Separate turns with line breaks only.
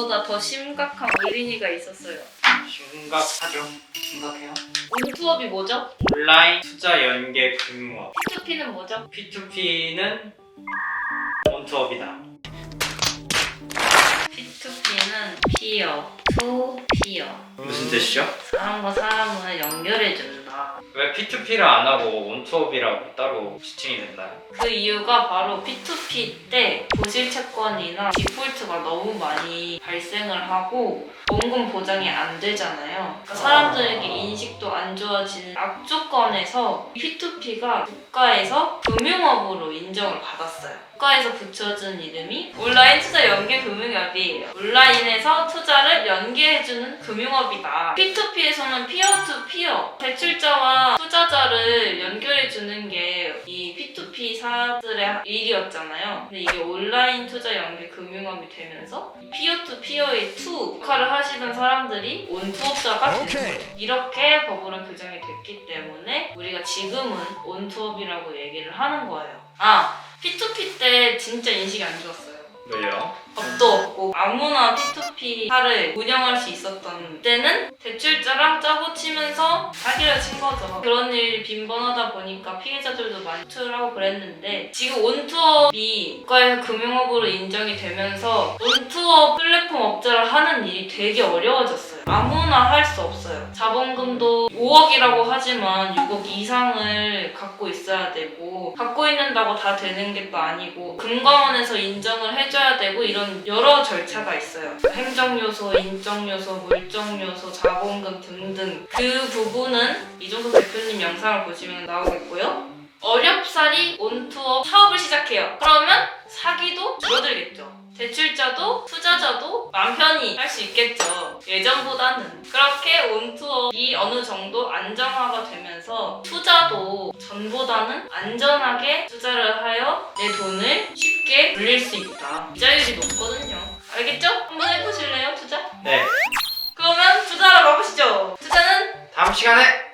그거보다 더 심각한 올인이가 있었어요.
심각하죠. 심각해요.
온투업이 뭐죠?
온라인 투자 연계 금융업.
P2P는 뭐죠?
P2P는 원투업이다.
P2P는 피어, 투 피어.
무슨 뜻이죠?
사람과 사람을 연결해준다.
왜 P2P를 안 하고 원투업이라고 따로 지칭이 됐나요?
그 이유가 바로 P2P 때 부실 채권이나 디폴트가 너무 많이 발생을 하고 원금 보장이 안 되잖아요. 그러니까 사람들에게 인식도 안 좋아지는 악조건에서 P2P가 국가에서 금융업으로 인정을 받았어요. 국가에서 붙여준 이름이 온라인 투자 연계 금융업이에요. 온라인에서 투자를 연계해주는 금융업이다. P2P에서는 피어 투 피어 대출자와 투자자를 연결해주는 게 이 P2P 사들의 일이었잖아요. 근데 이게 온라인 투자 연계 금융업이 되면서 피어 투 피어의 투 역할을 하시던 사람들이 온 투업자가 되는 거예요. 이렇게 법으로 규정이 됐기 때문에 우리가 지금은 온 투업이라고 얘기를 하는 거예요. 아 P2P 때 진짜 인식이 안 좋았어요.
왜요?
법도 없고 아무나 P2P 사를 운영할 수 있었던 때는 대출자랑 짜고 치면서 사기를 친 거죠. 그런 일이 빈번하다 보니까 피해자들도 많이 투자하고 그랬는데 지금 온투업이 국가에서 금융업으로 인정이 되면서 온투업 플랫폼 업자를 하는 일이 되게 어려워졌어요. 아무나 할 수 없어요. 자본금도 5억이라고 하지만 6억 이상을 갖고 있어야 되고 갖고 있는다고 다 되는 게 또 아니고 금감원에서 인정을 해줘야 되고 이런 여러 절차가 있어요. 행정 요소, 인적 요소, 물적 요소, 자본금 등등 그 부분은 이종석 대표님 영상을 보시면 나오겠고요. 어렵사리 온투업 사업을 시작해요. 그러면 사기도 줄어들겠죠. 대출자도 투자자도 마음 편히 할 수 있겠죠. 예전보다는. 그렇게 온투업이 어느 정도 안정화가 되면서 투자도 전보다는 안전하게 투자를 하여 내 돈을 쉽게 불릴 수 있다. 이자율이 높거든요. 알겠죠? 한번 해보실래요, 투자?
네.
그러면 투자하러 가보시죠. 투자는
다음 시간에